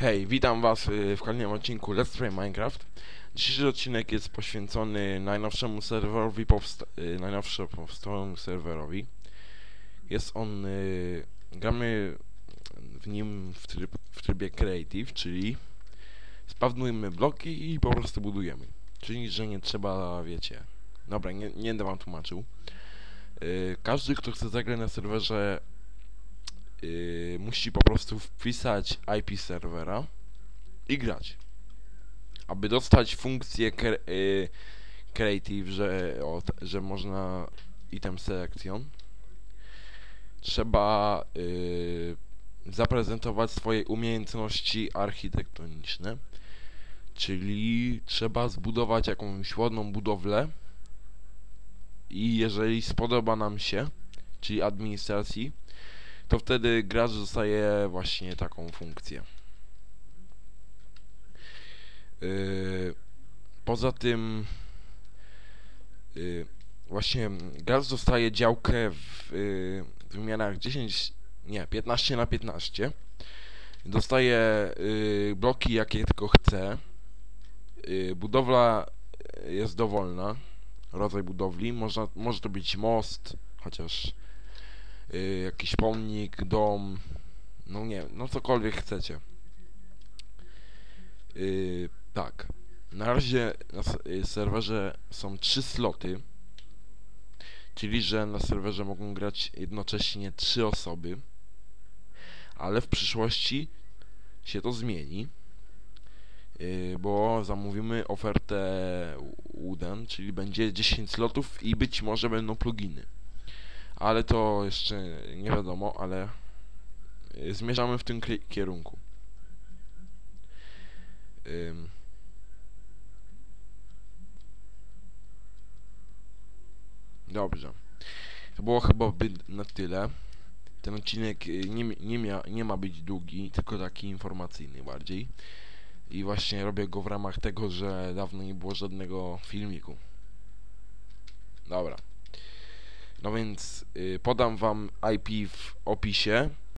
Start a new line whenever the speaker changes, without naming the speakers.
Hej, witam was y, w kolejnym odcinku Let's Play Minecraft. Dzisiejszy odcinek jest poświęcony najnowszemu serwerowi, powsta y, najnowsze powstałemu serwerowi. Jest on, y, gramy w nim w, tryb, w trybie Creative, czyli spawnujemy bloki i po prostu budujemy. Czyli, że nie trzeba, wiecie... Dobra, nie, nie będę wam tłumaczył. Y, każdy, kto chce zagrać na serwerze yy, musi po prostu wpisać IP serwera i grać. Aby dostać funkcję cre yy, creative, że, o, że można item selection, trzeba yy, zaprezentować swoje umiejętności architektoniczne, czyli trzeba zbudować jakąś ładną budowlę i jeżeli spodoba nam się, czyli administracji, to wtedy gracz dostaje właśnie taką funkcję. Yy, poza tym yy, właśnie gracz dostaje działkę w yy, wymiarach 10, nie, 15 na 15. Dostaje yy, bloki jakie tylko chce. Yy, budowla jest dowolna. Rodzaj budowli. Można, może to być most, chociaż y, jakiś pomnik, dom, no nie, no cokolwiek chcecie. Y, tak, na razie na y, serwerze są trzy sloty, czyli że na serwerze mogą grać jednocześnie trzy osoby, ale w przyszłości się to zmieni, bo zamówimy ofertę Wooden, czyli będzie 10 slotów i być może będą pluginy ale to jeszcze nie wiadomo, ale zmierzamy w tym kierunku. Ym. Dobrze. To było chyba na tyle. Ten odcinek y, nie, nie, mia, nie ma być długi, tylko taki informacyjny bardziej. I właśnie robię go w ramach tego, że dawno nie było żadnego filmiku. Dobra. No więc y, podam wam IP w opisie